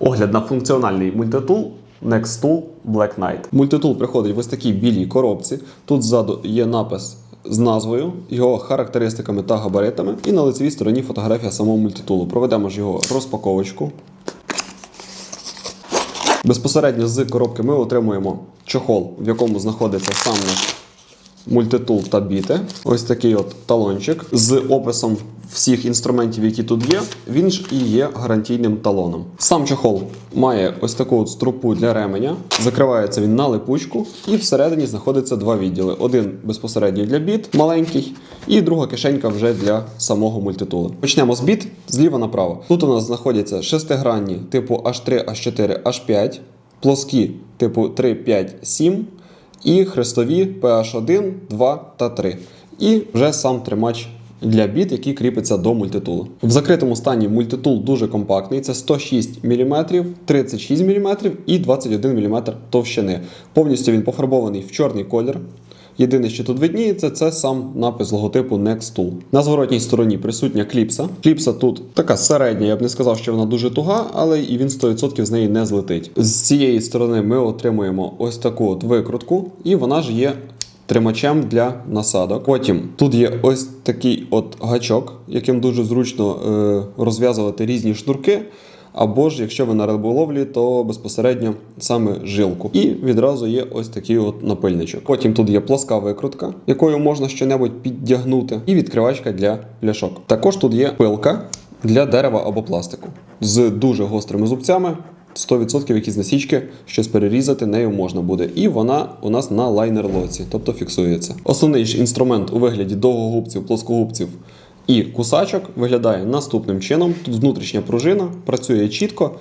Огляд на функціональний мультитул Nextool Black Knight. Мультитул приходить в ось такій білій коробці. Тут ззаду є напис з назвою, його характеристиками та габаритами. І на лицевій стороні фотографія самого мультитулу. Проведемо ж його розпаковочку. Безпосередньо з коробки ми отримуємо чохол, в якому знаходиться сам наш мультитул та біти. Ось такий от талончик з описом всіх інструментів, які тут є. Він ж і є гарантійним талоном. Сам чохол має ось таку от струпу для ременя. Закривається він на липучку, і всередині знаходиться два відділи: один безпосередньо для біт, маленький, і друга кишенька вже для самого мультитула. Почнемо з біт зліва направо. Тут у нас знаходяться шестигранні типу H3, H4, H5, плоскі типу 3, 5, 7 і хрестові PH1, 2 та 3. І вже сам тримач для біт, який кріпиться до мультитулу. В закритому стані мультитул дуже компактний. Це 106 мм, 36 мм і 21 мм товщини. Повністю він пофарбований в чорний колір. Єдине, що тут видніється, це сам напис логотипу Nextool. На зворотній стороні присутня кліпса. Кліпса тут така середня, я б не сказав, що вона дуже туга, але і він 100% з неї не злетить. З цієї сторони ми отримуємо ось таку от викрутку, і вона ж є тримачем для насадок. Потім тут є ось такий от гачок, яким дуже зручно е, розв'язувати різні шнурки. Або ж, якщо ви на риболовлі, то безпосередньо саме жилку. І відразу є ось такий от напильничок. Потім тут є плоска викрутка, якою можна щонебудь піддягнути, і відкривачка для пляшок. Також тут є пилка для дерева або пластику з дуже гострими зубцями. 100% якісь насічки, щось перерізати нею можна буде. І вона у нас на лайнер-лоці, тобто фіксується. Основний ж інструмент у вигляді довгогубців, плоскогубців і кусачок виглядає наступним чином. Тут внутрішня пружина працює чітко.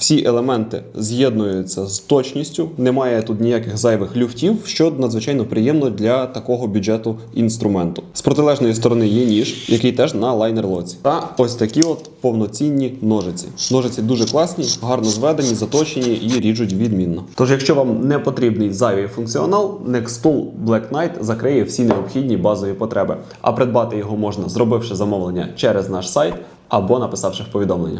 Всі елементи з'єднуються з точністю, немає тут ніяких зайвих люфтів, що надзвичайно приємно для такого бюджету інструменту. З протилежної сторони є ніж, який теж на лайнер-лоці. Та ось такі от повноцінні ножиці. Ножиці дуже класні, гарно зведені, заточені і ріжуть відмінно. Тож, якщо вам не потрібний зайвий функціонал, Nextool Black Knight закриє всі необхідні базові потреби. А придбати його можна, зробивши замовлення через наш сайт або написавши в повідомлення.